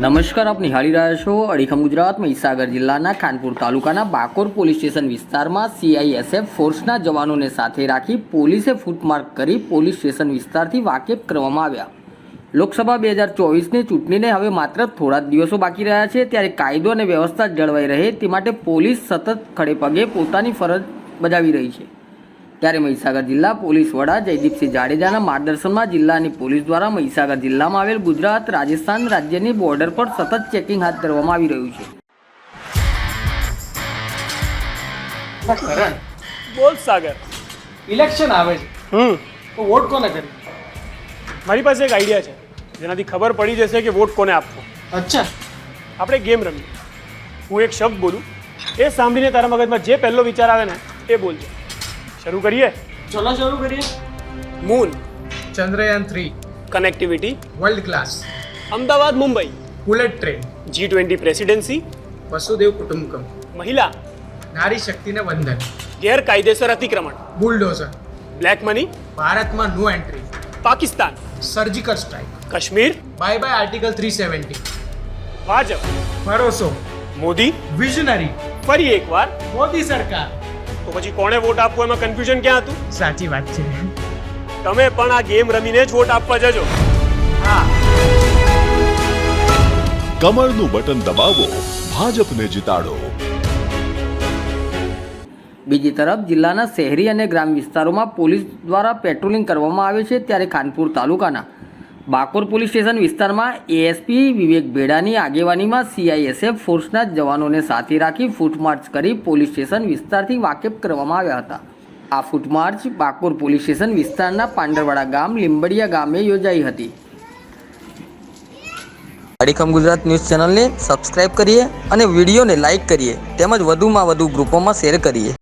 નમસ્કાર, આપ નિહાળી રહ્યા છો અડીખમ ગુજરાત મહીસાગર જિલ્લાના ખાનપુર તાલુકાના બાકોર પોલીસ સ્ટેશન વિસ્તારમાં સીઆઈએસએફ ફોર્સના જવાનોને સાથે રાખી પોલીસે ફૂટમાર્ક કરી પોલીસ સ્ટેશન વિસ્તારથી વાકેફ કરવામાં આવ્યા. લોકસભા બે હજાર ચોવીસની ચૂંટણીને હવે માત્ર થોડા જ દિવસો બાકી રહ્યા છે, ત્યારે કાયદો અને વ્યવસ્થા જળવાઈ રહે તે માટે પોલીસ સતત ખડે પગે પોતાની ફરજ બજાવી રહી છે. ત્યારે મહીસાગર જિલ્લા પોલીસ વડા જયદીપસિંહ જાડેજાના માર્ગદર્શનમાં જિલ્લાની પોલીસ દ્વારા મહીસાગર જિલ્લામાં આવેલ ગુજરાત રાજસ્થાન રાજ્યની બોર્ડર પર સતત ચેકિંગ હાથ ધરવામાં આવી રહ્યું છે. બોલ સાગર. ઇલેક્શન આવે છે. હમ. તો વોટ કોને કરી? મારી પાસે એક આઈડિયા છે. જેનાથી ખબર પડી જશે કે વોટ કોને આપવો. અચ્છા. આપણે ગેમ રમીએ. હું એક શબ્દ બોલું. એ સાંભળીને તારા મગજમાં જે પહેલો વિચાર આવે ને એ બોલજો. શરૂ કરીએ? ચલો શરૂ કરીએ. Moon. Chandrayaan three. Connectivity. World class. Ahmedabad Mumbai. Bullet train. G twenty presidency. Vasudev કુટુંબકમ. મહિલા. નારી શક્તિને વંદન. ગેરકાયદેસર અતિક્રમણ. બુલડોઝર. બ્લેક મની ભારતમાં no entry Pakistan. Surgical strike Kashmir. Bye bye article three seventy Bhajap. ભરોસો. મોદી. વિઝનરી ફરી એકવાર. મોદી સરકાર. તો પછી કોણે વોટ આપવો? એમાં કન્ફ્યુઝન ક્યાં હતું? સાચી વાત છે. તમે પણ આ ગેમ રમીને જ વોટ આપવા જજો. હા. કમળનું બટન દબાવો ભાજપને જીતાડો. બીજી તરફ જિલ્લાના શહેરી અને ગ્રામ વિસ્તારોમાં પોલીસ દ્વારા પેટ્રોલિંગ કરવામાં આવે છે ત્યારે ખાનપુર તાલુકાના બાકોર પોલીસ સ્ટેશન વિસ્તારમાં એએસપી વિવેક ભેડાની આગેવાનીમાં સીઆઈએસએફ ફોર્સના જવાનોને સાથે રાખી ફૂટમાર્ચ કરી પોલીસ સ્ટેશન વિસ્તારથી વાકેફ કરવામાં આવ્યા હતા. આ ફૂટમાર્ચ બાકોર પોલીસ સ્ટેશન વિસ્તારના પાંડરવાડા ગામ લીંબડિયા ગામે યોજાઈ હતી. અડીખમ ગુજરાત ન્યૂઝ ચેનલને સબસ્ક્રાઇબ કરીએ અને વિડીયોને લાઇક કરીએ. તેમજ વધુમાં વધુ ગ્રુપોમાં શેર કરીએ.